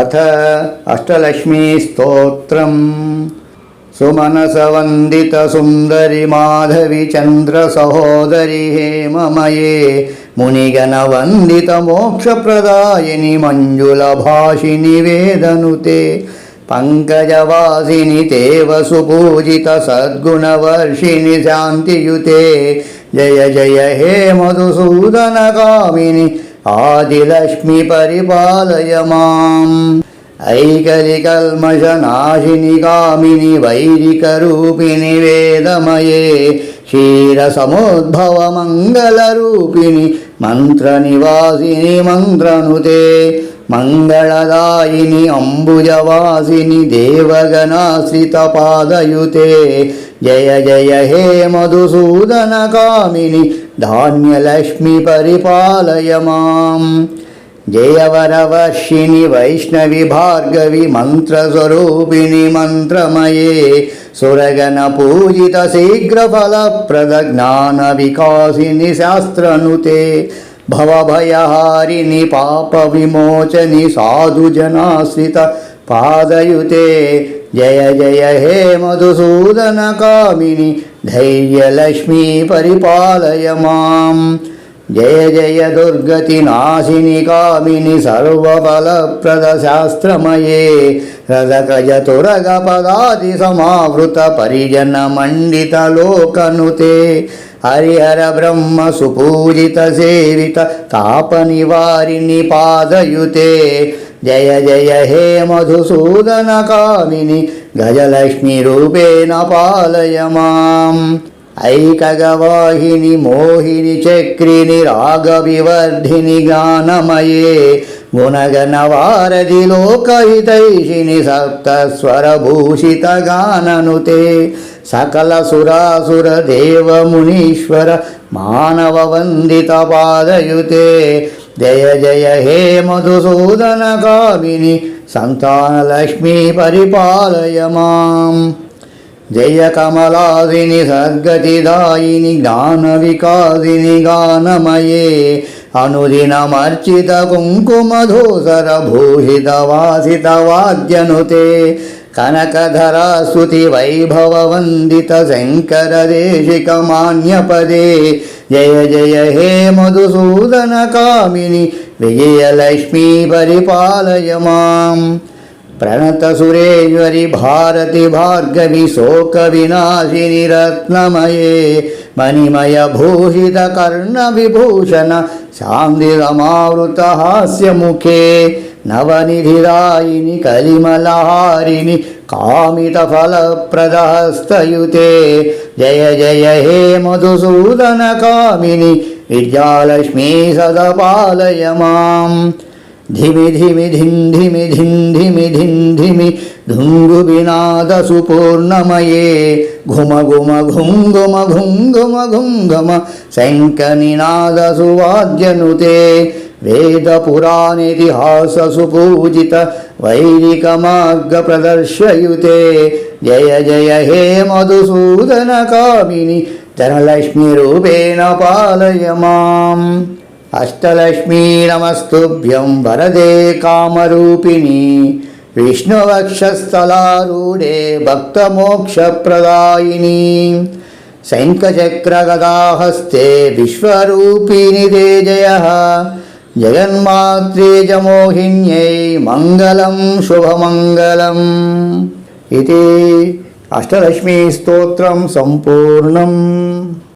अथ अष्टलक्ष्मीस्तोत्रम् सुमनसवन्दितसुन्दरि माधवि चन्द्रसहोदरि हेममये मुनिगणवन्दितमोक्षप्रदायिनि मञ्जुलभाषिनि वेदनुते पङ्कजवासिनि तेव सुपूजितसद्गुणवर्षिणि शान्तियुते जय जय हे मधुसूदनकामिनि ఆదిలక్ష్మి పరిపాలయ మాం ఐకరికల్మషనాశిని కామిని వైరికరూపిణి వేదమయే. క్షీరసమోద్భవమంగళరూపిణి మంత్రనివాసిని మంత్రనుతే. మంగళదాయిని అంబుజవాసిని దేవగణాశ్రితపాదయుతే. జయ జయ హే మధుసూదన కామిని ధాన్యలక్ష్మి పరిపాలయ మాం. జయవరవర్షిణి వైష్ణవి భార్గవి మంత్రస్వరూపిణి మంత్రమయే. సురగణ పూజిత శీఘ్రఫలప్రద జ్ఞాన వికాసిని శాస్త్రనుతే. భవభయహారిణి పాప విమోచని సాధుజనాశ్రిత పాదయుతే. జయ జయ హే మధుసూదన కామిని ధైర్యలక్ష్మీ పరిపాలయ మాం జయ జయ దుర్గతి నాశిని కామిని సర్వఫలప్రద శాస్త్రమయే రజకజతురగ పదాది సమావృత పరిజన మండిత లోకనుతే. హరిహర బ్రహ్మ సుపూజిత సేవిత తాపని వారిని పాదయుతే. तापनिवारिणि पादयुते जय जय हे मधुसूदनकामिनि गजलक्ष्मीरूपेण पालय माम् ऐकगवाहिनि मोहिनि चक्रिनि रागविवर्धिनि गानमये गुणगणवारधि लोकहितैषिणि सप्तस्वरभूषितगाननुते सकलसुरासुरदेवमुनीश्वर मानववन्दितपादयुते జయ జయ హే మధుసూదన కామిని సంతానలక్ష్మీ పరిపాలయ మాం. జయ కమలాదిని సద్గతిదాయిని జ్ఞాన వికాసిని గానమయే అనుదినమర్చిత కుంకుమధూసర భూషిత వాసిత వాద్యనుతే కనకధరాస్తుతి వైభవవందిత శంకరదేశికమాన్యపదే कनकधरास्तुतिवैभववन्दितशङ्करदेशिकमान्यपदे जय जय हे मधुसूदनकामिनि विजयलक्ष्मी परिपालय माम् प्रणतसुरेश्वरि भारति भार्गवि शोकविनाशिनि रत्नमये मणिमयभूषितकर्णविभूषण शान्तिरमावृतहास्यमुखे नवनिधिदायिनि कलिमलहारिणि कामितफलप्रदहस्तयुते जय जय हे मधुसूदनकामिनि विद्यालक्ष्मी सदपालय माम् धिमि धिमि धिं धिमि धिं धिमि धिं धिमि धुङ्गुविनादसुपूर्णमये घुम घुम घुं घुम घुं घुम घुं घम शङ्खनिनादसुवाद्यनुते वेदपुराणेतिहाससुपूजित वैदिकमार्गप्रदर्शयुते जय जय हे मधुसूदनकामिनि धनलक्ष्मीरूपेण पालय माम् अष्टलक्ष्मी नमस्तुभ्यं वरदे कामरूपिणि विष्णुवक्षस्थलारूढे भक्तमोक्षप्रदायिनी शङ्खचक्रगदाहस्ते विश्वरूपिणि ते जयः జగన్మాత్రేజమోహిన్యై మంగళం శుభమంగళం. ఇది అష్టలక్ష్మీ స్తోత్రం సంపూర్ణం.